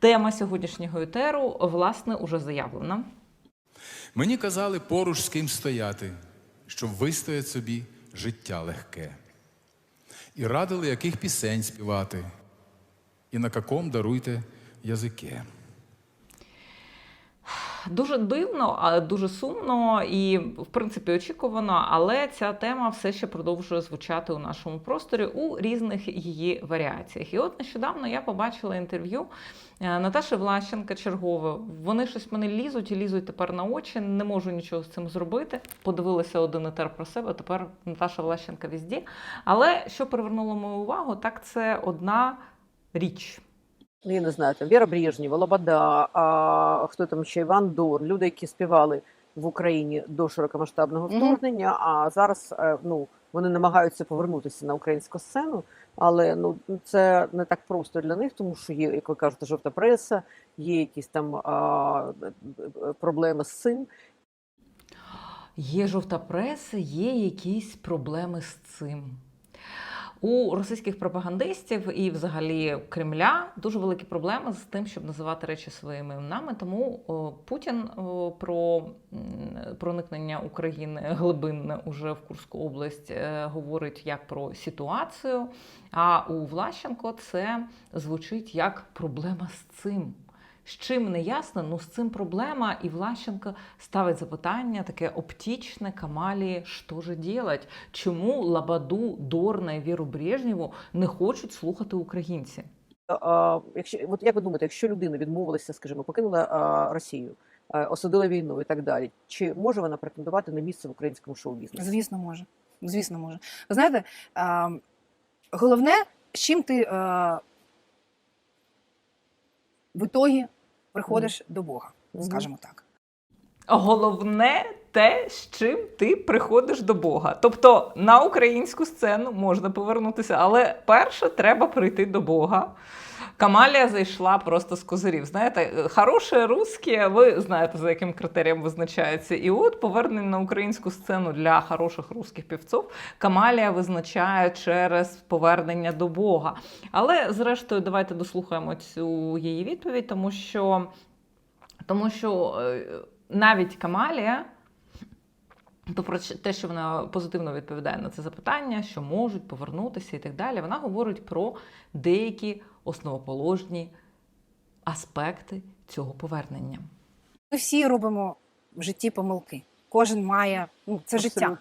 Тема сьогоднішнього етеру, власне, уже заявлена. Мені казали поруч з ким стояти, щоб вистоять собі життя легке. І радили, яких пісень співати, і на каком даруйте язике. Дуже дивно, дуже сумно і, в принципі, очікувано, але ця тема все ще продовжує звучати у нашому просторі у різних її варіаціях. І от нещодавно я побачила інтерв'ю е, Наташі Влащенка чергове. Вони щось мене лізуть і лізуть тепер на очі. Не можу нічого з цим зробити. Подивилася один етер про себе. Тепер Наташа Влащенка візді. Але що привернуло мою увагу, так це одна річ. Ну, я не знаю, там Віра Брежнєва, Лобода, а хто там ще Іван Дор, люди, які співали в Україні до широкомасштабного вторгнення, а зараз е, ну, вони намагаються повернутися на українську сцену, але ну, це не так просто для них, тому що є, як ви кажете, жовта преса, є якісь там а, е, е, проблеми з цим. Є жовта преса, є якісь проблеми з цим. У російських пропагандистів і взагалі Кремля дуже великі проблеми з тим, щоб називати речі своїми іменами. Тому Путін про проникнення України глибинне уже в Курську область е, говорить як про ситуацію. А у Влащенко це звучить як проблема з цим. З чим не ясно, ну з цим проблема, і Влащенко ставить запитання таке оптічне Камалі, що же делать? Чому Лабаду, Дорна і Віру Брежнєву не хочуть слухати українці? А, якщо от як ви думаєте, якщо людина відмовилася, скажімо, покинула а, Росію, а, осудила війну і так далі, чи може вона претендувати на місце в українському шоу-бізнесі? Звісно, може. Звісно, може. Ви знаєте, е, головне, з чим ти е, в ітогі приходиш до Бога, скажімо так. Головне те, з чим ти приходиш до Бога. Тобто на українську сцену можна повернутися, але перше треба прийти до Бога. Камалія зайшла просто з козирів. Знаєте, хороше русське, ви знаєте, за яким критерієм визначається. І от повернення на українську сцену для хороших русських півців Камалія визначає через повернення до Бога. Але, зрештою, давайте дослухаємо цю її відповідь, тому що, тому що е, навіть Камалія. То про те, що вона позитивно відповідає на це запитання, що можуть повернутися і так далі, вона говорить про деякі основоположні аспекти цього повернення. Ми всі робимо в житті помилки. Кожен має ну, це життя.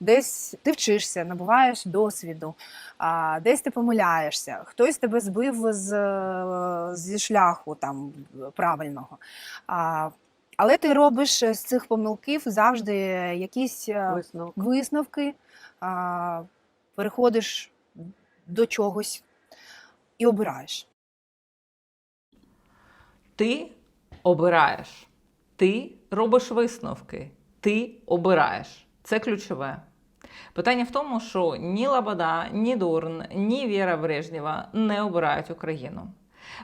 Десь ти вчишся, набуваєш досвіду, а, десь ти помиляєшся, хтось тебе збив з, зі шляху там правильного. А, але ти робиш з цих помилків завжди якісь е, Висновок. висновки, а, переходиш до чогось і обираєш. Ти обираєш, ти робиш висновки, ти обираєш. Це ключове. Питання в тому, що ні Лабада, ні Дурн, ні Віра Брежнєва не обирають Україну.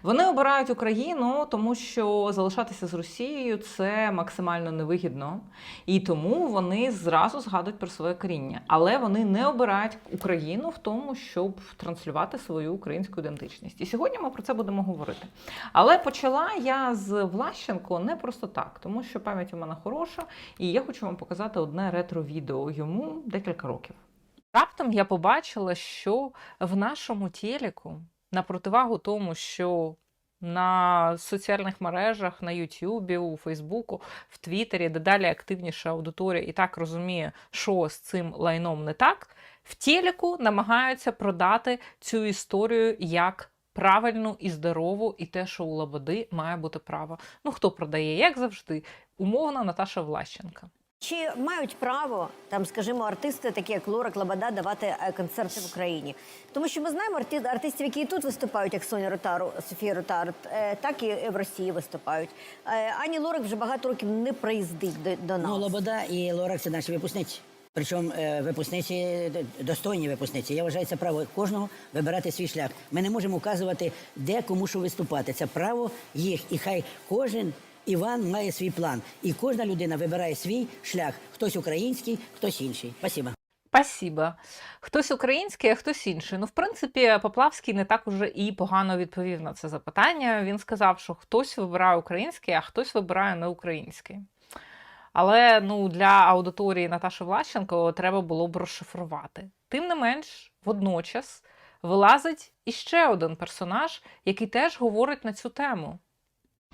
Вони обирають Україну, тому що залишатися з Росією це максимально невигідно, і тому вони зразу згадують про своє коріння. Але вони не обирають Україну в тому, щоб транслювати свою українську ідентичність. І сьогодні ми про це будемо говорити. Але почала я з Влащенко не просто так, тому що пам'ять у мене хороша, і я хочу вам показати одне ретро-відео йому декілька років. Раптом я побачила, що в нашому телеку, на противагу тому, що на соціальних мережах, на Ютубі, у Фейсбуку, в Твіттері, де далі активніша аудиторія і так розуміє, що з цим лайном не так, в телеку намагаються продати цю історію як правильну і здорову, і те, що у Лободи має бути право. Ну хто продає, як завжди, умовно Наташа Влащенка. Чи мають право там, скажімо, артисти, такі як Лора Клабада, давати е, концерти в Україні? Тому що ми знаємо арти- артистів, які і тут виступають, як Соня Ротару, Софія Ротар, е, так і в Росії виступають. Е, Ані Лорак вже багато років не приїздить до, до нас. Ну, Лобода і Лорак це наші випускниці. Причому випускниці достойні випускниці. Я вважаю, це право кожного вибирати свій шлях. Ми не можемо указувати, де кому що виступати. Це право їх. І хай кожен Іван має свій план. І кожна людина вибирає свій шлях. Хтось український, хтось інший. Спасибо. Спасибо. Хтось український, а хтось інший. Ну, в принципі, Поплавський не так уже і погано відповів на це запитання. Він сказав, що хтось вибирає український, а хтось вибирає не український. Але ну, для аудиторії Наташі Влащенко треба було б розшифрувати. Тим не менш, водночас вилазить іще один персонаж, який теж говорить на цю тему.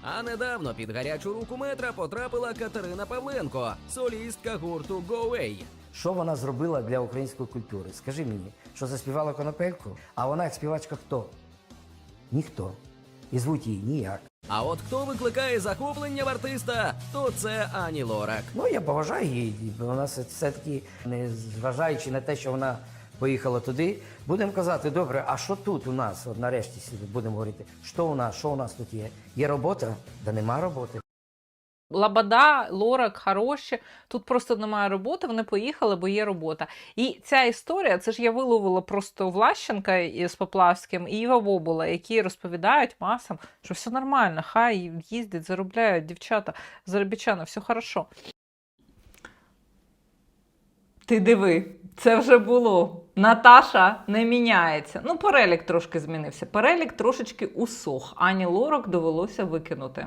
А недавно під гарячу руку метра потрапила Катерина Павленко, солістка гурту Away. Що вона зробила для української культури? Скажи мені, що заспівала конопельку, а вона як співачка хто? Ніхто. І звуть її ніяк. А от хто викликає захоплення в артиста, то це Ані Лорак. Ну, я поважаю її. Вона все-таки, не зважаючи на те, що вона поїхала туди, будемо казати, добре, а що тут у нас? От нарешті будемо говорити, що у нас, що у нас тут є? Є робота? Да нема роботи. Лабада, Лорак, хороші. Тут просто немає роботи, вони поїхали, бо є робота. І ця історія, це ж я виловила просто Влащенка із Поплавським і Іва Бобула, які розповідають масам, що все нормально, хай їздять, заробляють дівчата, заробітчани, все хорошо. Ти диви, це вже було. Наташа не міняється. Ну, перелік трошки змінився. Перелік трошечки усох. Ані Лорак довелося викинути.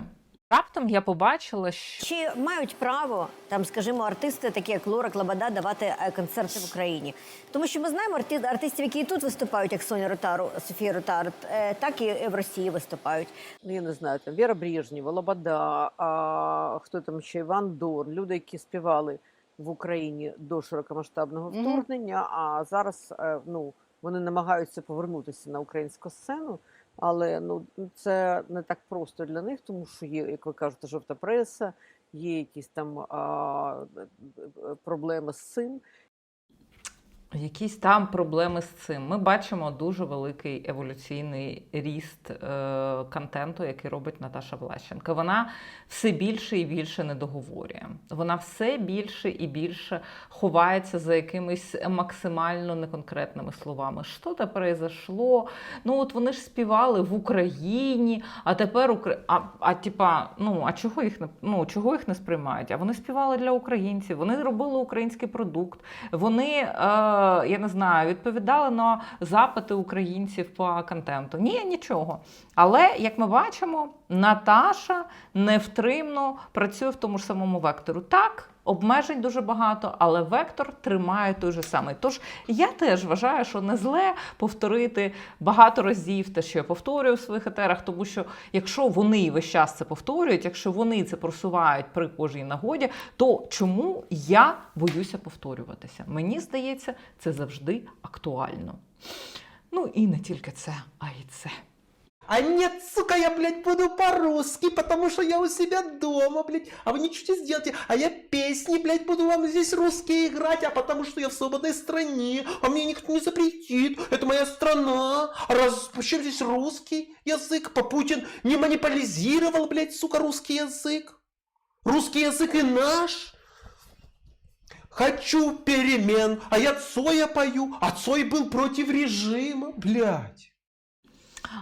Раптом я побачила, що Чи мають право там, скажімо, артисти, такі як Лора Лабада, давати е, концерти в Україні? Тому що ми знаємо арти- артистів, які і тут виступають, як Соня Ротару, Софія Ротар, е, так і в Росії виступають. Ну, я не знаю, там Віра Брежнєва, Лобода, а, хто там ще Іван Дорн, люди, які співали в Україні до широкомасштабного вторгнення, а зараз е, ну, вони намагаються повернутися на українську сцену. Але ну це не так просто для них, тому що є, як ви кажете, жовта преса, є якісь там а, е, е, проблеми з цим. Якісь там проблеми з цим. Ми бачимо дуже великий еволюційний ріст е, контенту, який робить Наташа Влащенко. Вона все більше і більше не договорює. Вона все більше і більше ховається за якимись максимально неконкретними словами. Що це произошло? Ну от вони ж співали в Україні, а тепер Укра... а, а типа, ну а чого їх не ну чого їх не сприймають? А вони співали для українців, вони робили український продукт. Вони, е, я не знаю, відповідали на запити українців по контенту. Ні, нічого. Але як ми бачимо, Наташа невтримно працює в тому ж самому вектору. Так. Обмежень дуже багато, але вектор тримає той же самий. Тож я теж вважаю, що не зле повторити багато разів те, що я повторюю в своїх етерах, тому що якщо вони весь час це повторюють, якщо вони це просувають при кожній нагоді, то чому я боюся повторюватися? Мені здається, це завжди актуально. Ну і не тільки це, а й це. А нет, сука, я, блядь, буду по-русски, потому что я у себя дома, блядь, а вы ничего не сделаете. А я песни, блядь, буду вам здесь русские играть, а потому что я в свободной стране, а мне никто не запретит. Это моя страна. А раз, почему здесь русский язык? Папутин не монополизировал, блядь, сука, русский язык. Русский язык и наш. Хочу перемен, а я Цоя пою, а Цой был против режима, блядь.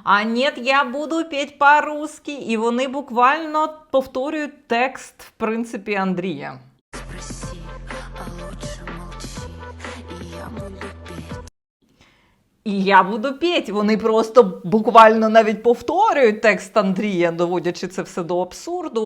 А ні, я буду петь по-русски. І вони буквально повторюють текст, в принципі, Андрія. Спроси, а лучше молчи, і я буду петь. І я буду петь. Вони просто буквально навіть повторюють текст Андрія, доводячи це все до абсурду.